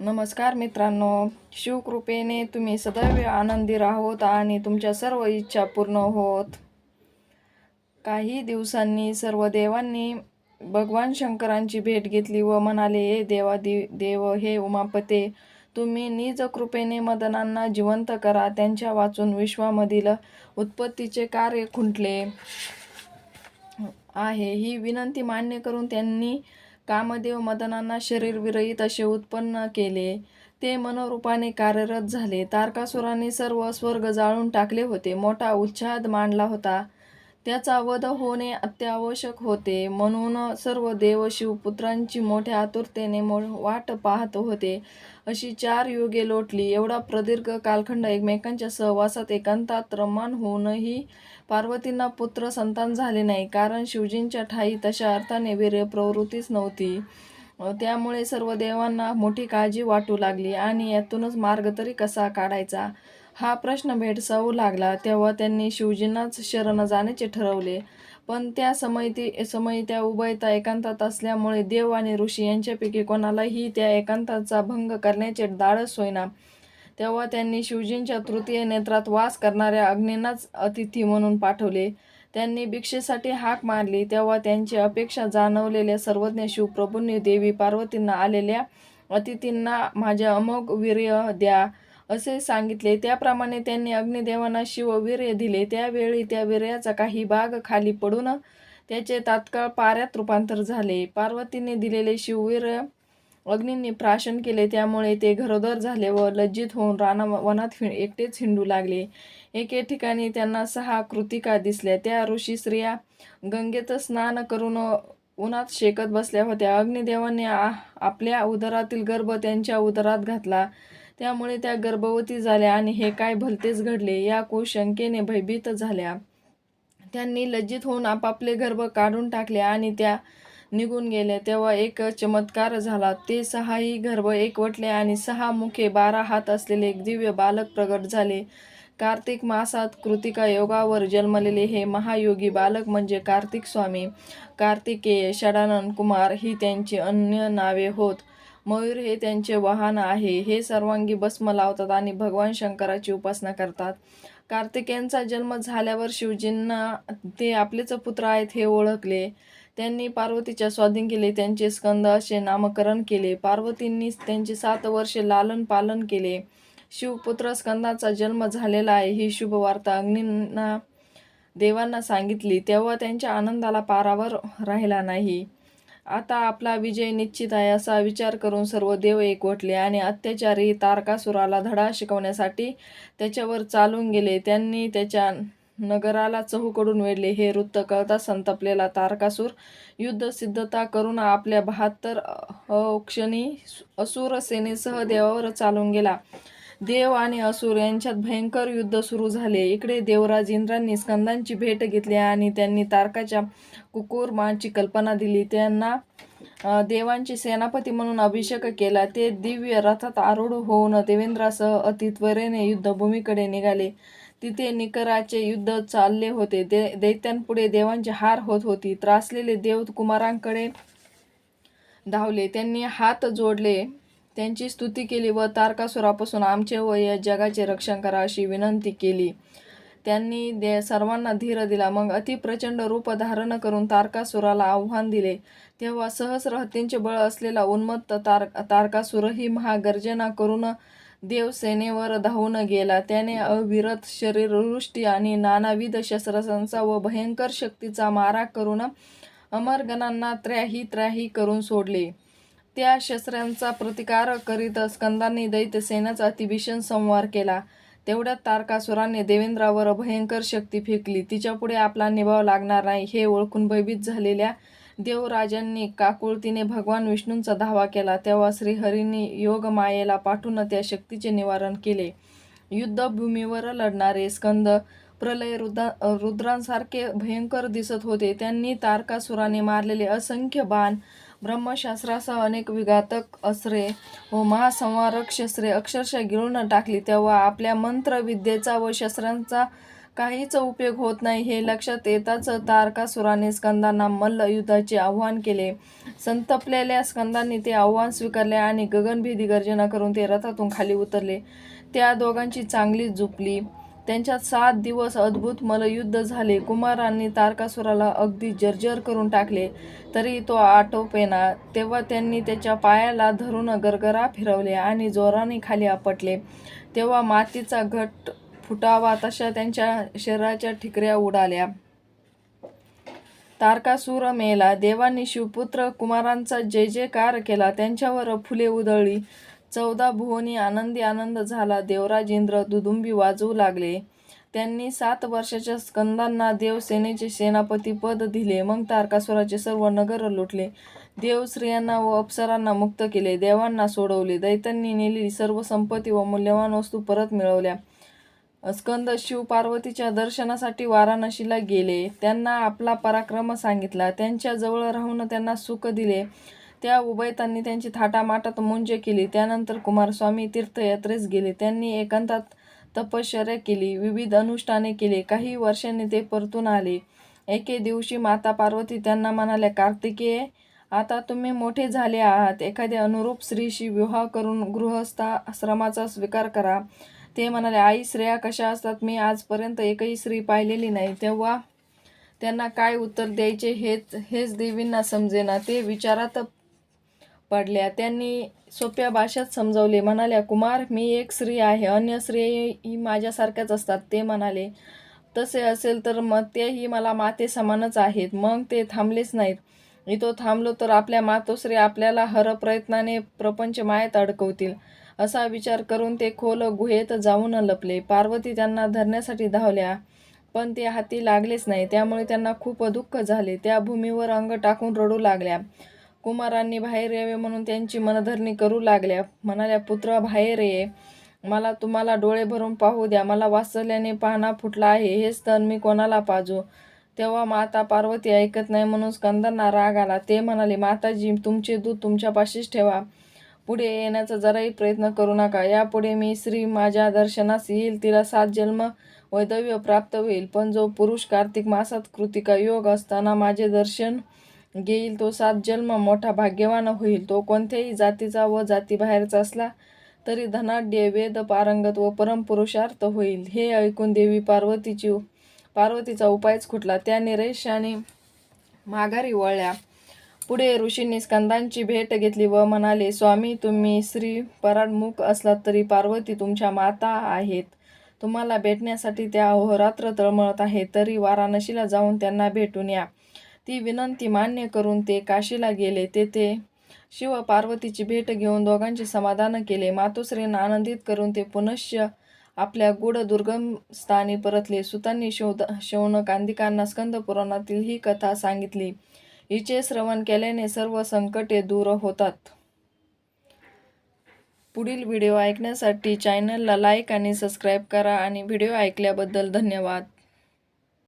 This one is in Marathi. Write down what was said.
नमस्कार मित्रांनो शिवकृपेने तुम्ही सदैव आनंदी राहोत आणि तुमच्या सर्व इच्छा पूर्ण होत. काही दिवसांनी सर्व देवांनी भगवान शंकरांची भेट घेतली व म्हणाले हे देवा दि देव हे उमापते तुम्ही निज कृपेने मदनांना जिवंत करा त्यांच्या वाचून विश्वामधील उत्पत्तीचे कार्य खुंटले आहे. ही विनंती मान्य करून त्यांनी कामदेव मदनांना शरीरविरहित असे उत्पन्न केले. ते मनोरूपाने कार्यरत झाले. तारकासुराने सर्व स्वर्ग जाळून टाकले होते. मोठा उच्छाद मांडला होता. त्याचा वध होणे अत्यावश्यक होते. म्हणून सर्व देव शिवपुत्रांची मोठ्या आतुरतेने मो वाट पाहत होते. अशी चार युगे लोटली. एवढा प्रदीर्घ कालखंड एकमेकांच्या सहवासात एकांतात रमण होऊनही पार्वतींना पुत्र संतान झाले नाही. कारण शिवजींच्या ठाई तशा अर्थाने वीर्य प्रवृत्तीच नव्हती. त्यामुळे सर्व देवांना मोठी काळजी वाटू लागली आणि यातूनच मार्ग तरी कसा काढायचा? हा प्रश्न भेडसावू लागला तेव्हा त्यांनी शिवजींनाच शरण जाण्याचे ठरवले. पण त्या समयती समय त्या उभयता एकांतात असल्यामुळे देव आणि ऋषी यांच्यापैकी कोणालाही त्या एकांताचा भंग करण्याचे धाडस होईना. तेव्हा त्यांनी शिवजींच्या तृतीय नेत्रात वास करणाऱ्या अग्नींनाच अतिथी म्हणून पाठवले. त्यांनी भिक्षेसाठी हाक मारली. तेव्हा त्यांची अपेक्षा जाणवलेल्या सर्वज्ञ शिवप्रभूंनी देवी पार्वतींना आलेल्या अतिथींना माझ्या अमोघ वीर्य द्या. असे सांगितले. त्याप्रमाणे त्यांनी अग्निदेवांना शिववीर्य दिले. त्यावेळी त्या वीर्याचा काही भाग खाली पडून त्याचे तात्काळ पाऱ्यात रूपांतर झाले. पार्वतीने दिलेले शिववीर्य अग्नींनी प्राशन केले. त्यामुळे ते घरोदर झाले व लज्जित होऊन राना वनात एकटेच हिंडू लागले. एके ठिकाणी त्यांना सहा कृतिका दिसल्या. त्या ऋषी स्त्रिया गंगेत स्नान करून उन्हात शेकत बसल्या होत्या. अग्निदेवांनी आपल्या उदरातील गर्भ त्यांच्या उदरात घातला. त्यामुळे त्या गर्भवती झाल्या आणि हे काय भलतेच घडले या कुशंकेने भयभीत झाल्या. त्यांनी लज्जित होऊन आपापले गर्भ काढून टाकले आणि त्या निघून गेल्या. तेव्हा एक चमत्कार झाला. ते सहाही गर्भ एकवटले आणि सहा मुखे बारा हात असलेले एक दिव्य बालक प्रगट झाले. कार्तिक मासात कृतिका योगावर जन्मलेले हे महायोगी बालक म्हणजे कार्तिक स्वामी. कार्तिकेय षडानंद कुमार ही त्यांची अन्य नावे होत. मयूर हे त्यांचे वाहन आहे. हे सर्वांगी भस्म लावतात आणि भगवान शंकराची उपासना करतात. कार्तिकेयांचा जन्म झाल्यावर शिवजींना ते आपलेच पुत्र आहेत हे ओळखले. त्यांनी पार्वतीच्या स्वाधीन केले. त्यांचे स्कंद असे नामकरण केले. पार्वतींनी त्यांचे सात वर्षे लालन पालन केले. शिवपुत्र स्कंदाचा जन्म झालेला आहे. ही शुभवार्ता अग्नींना देवांना सांगितली. तेव्हा त्यांच्या आनंदाला पारावर राहिला नाही. आता आपला विजय निश्चित आहे असा विचार करून सर्व देव एकवटले आणि अत्याचारी तारकासुराला धडा शिकवण्यासाठी त्याच्यावर चालून गेले. त्यांनी त्याच्या नगराला चहूकडून वेढले. हे वृत्त कळता संतपलेला तारकासूर युद्ध सिद्धता करून आपल्या बहात्तर अक्षणी असुर सेनेसह देवावर चालून गेला. देव आणि असुर यांच्यात भयंकर युद्ध सुरू झाले. इकडे देवराज इंद्रांनी स्कंदांची भेट घेतली आणि त्यांनी तारकाच्या कुकुरमाची कल्पना दिली. त्यांना देवांची देवांचे सेनापती म्हणून अभिषेक केला. ते दिव्य रथात आरूढ होऊन देवेंद्रासह अतित्वरेने युद्धभूमीकडे निघाले. तिथे निकराचे युद्ध चालले होते. दे दैत्यांपुढे देवांची हार होत होती. त्रासलेले देव कुमारांकडे धावले. त्यांनी हात जोडले. त्यांची स्तुती केली व तारकासुरापासून आमचे व या जगाचे रक्षण करा अशी विनंती केली. त्यांनी दे सर्वांना धीर दिला. मग अति प्रचंड रूप धारण करून तारकासुराला आव्हान दिले. तेव्हा सहस्र हत्तींचे बळ असलेला उन्मत्त तार तारकासुरही महागर्जना करून देवसेनेवर धावून गेला. त्याने अविरत शरीरवृष्टी आणि नानाविध शस्त्रसंचा व भयंकर शक्तीचा मारा करून अमरगणांना त्राही त्राही करून सोडले. त्या शस्त्रांचा प्रतिकार करीत स्कंदांनी दैत्यसेनाचा अतिभीषण संवार केला. तेवढ्यात तारकासुराने देवेंद्रावर भयंकर शक्ती फेकली. तिच्यापुढे आपला निभाव लागणार नाही हे ओळखून भयभीत झालेल्या देवराजांनी काकुळतीने भगवान विष्णूंचा धावा केला. तेव्हा श्रीहरींनी योगमायेला पाठवून त्या शक्तीचे निवारण केले. युद्धभूमीवर लढणारे स्कंद प्रलय रुद्रा रुद्रांसारखे भयंकर दिसत होते. त्यांनी तारकासुराने मारलेले असंख्य बाण ब्रह्मशास्त्रासह अनेक विघातक अस्त्रे व महासंवारक शस्त्रे अक्षरशः गिळून टाकली. तेव्हा आपल्या मंत्रविद्येचा व शस्त्रांचा काहीच उपयोग होत नाही. हे लक्षात येताच तारकासुराने स्कंदांना मल्लयुद्धाचे आव्हान केले. संतपलेल्या स्कंदांनी ते आव्हान स्वीकारले आणि गगनभेदी गर्जना करून ते रथातून खाली उतरले. त्या दोघांची चांगली झुपली त्यांच्यात सात दिवस अद्भुत मलयुद्ध झाले. कुमारांनी तारकासुराला अगदी जर्जर करून टाकले तरी तो आटोपेना तेव्हा त्यांनी त्याच्या पायाला धरून गरगरा फिरवले आणि जोराने खाली आपटले. तेव्हा मातीचा घट फुटावा तशा त्यांच्या शरीराच्या ठिकऱ्या उडाल्या. तारकासूर मेला. देवांनी शिवपुत्र कुमारांचा जय जयकार केला त्यांच्यावर फुले उधळली. चौदा भुवनी आनंदी आनंद झाला. देवराज इंद्र दुदुंबी वाजवू लागले. त्यांनी सात वर्षाच्या स्कंदांना देवसेनेचे सेनापती पद दिले. मग तारकासुराचे सर्व नगर लुटले. देव स्त्रियांना व अप्सरांना मुक्त केले. देवांना सोडवले. दैत्यांनी नेलेली सर्व संपत्ती व मूल्यवान वस्तू परत मिळवल्या. स्कंद शिव पार्वतीच्या दर्शनासाठी वाराणसीला गेले. त्यांना आपला पराक्रम सांगितला. त्यांच्याजवळ राहून त्यांना सुख दिले. त्या उभयतांनी त्यांची थाटामाटात मुंज केली. त्यानंतर कुमारस्वामी तीर्थयात्रेस गेले. त्यांनी एकांतात तपश्चर्या केली विविध अनुष्ठाने केले. काही वर्षांनी ते परतून आले. एके दिवशी माता पार्वती त्यांना म्हणाल्या कार्तिकेय आता तुम्ही मोठे झाले आहात. एखाद्या अनुरूप स्त्रीशी विवाह करून गृहस्थाश्रमाचा स्वीकार करा. ते म्हणाले आई स्त्रिया कशा असतात? मी आजपर्यंत एकही स्त्री पाहिलेली नाही. तेव्हा त्यांना काय उत्तर द्यायचे हेच हेच देवींना समजेना. ते विचारात पडल्या. त्यांनी सोप्या भाषेत समजावले. म्हणाल्या कुमार मी एक स्त्री आहे. अन्य स्त्रियाही माझ्यासारख्याच असतात. ते म्हणाले तसे असेल तर मग तेही मला माते समानच आहेत. मग ते थांबलेच नाहीत. इथं थांबलो तर आपल्या मातोश्री आपल्याला हर प्रयत्नाने प्रपंच मायात अडकवतील. असा विचार करून ते खोल गुहेत जाऊन लपले. पार्वती त्यांना धरण्यासाठी धावल्या पण ते हाती लागलेच नाही. त्यामुळे त्यांना खूप दुःख झाले. त्या भूमीवर अंग टाकून रडू लागल्या. कुमारांनी बाहेर यावे म्हणून त्यांची मनधरणी करू लागल्या. म्हणाल्या पुत्र बाहेर ये. मला तुम्हाला डोळे भरून पाहू द्या. मला वासल्याने पाहणा फुटला आहे. हे स्तन मी कोणाला पाजू? तेव्हा माता पार्वती ऐकत नाही म्हणून स्कंदांना राग आला. ते म्हणाले माताजी तुमचे दूध तुमच्यापाशीच ठेवा. पुढे येण्याचा जराही प्रयत्न करू नका. यापुढे मी श्री माझ्या दर्शनास येईल. तिला सात जन्म वैदव्य प्राप्त होईल. पण जो पुरुष कार्तिक मासात कृतिका योग असताना माझे दर्शन घेईल तो सात जन्म मोठा भाग्यवान होईल. तो कोणत्याही जातीचा व जातीबाहेरचा असला तरी धनाढ्य वेद पारंगत व परमपुरुषार्थ होईल. हे ऐकून देवी पार्वतीची पार्वतीचा उपायच खुटला. त्या निरेशाने माघारी वळल्या. पुढे ऋषींनी स्कंदांची भेट घेतली व म्हणाले स्वामी तुम्ही श्री पराडमुख असलात तरी पार्वती तुमच्या माता आहेत. तुम्हाला भेटण्यासाठी त्या अहोरात्र तळमळत आहेत. तरी वाराणसीला जाऊन त्यांना भेटून या. ती विनंती मान्य करून ते काशीला गेले. तेथे शिव पार्वतीची भेट घेऊन दोघांचे समाधान केले. मातोश्रींना आनंदित करून ते पुनश्च आपल्या गूढ दुर्गम स्थानी परतले. सुतांनी शोध शौन कांदिकांना स्कंद पुराणातील ही कथा सांगितली. हिचे श्रवण केल्याने सर्व संकटे दूर होतात. पुढील व्हिडिओ ऐकण्यासाठी चॅनलला लाईक आणि सबस्क्राईब करा आणि व्हिडिओ ऐकल्याबद्दल धन्यवाद.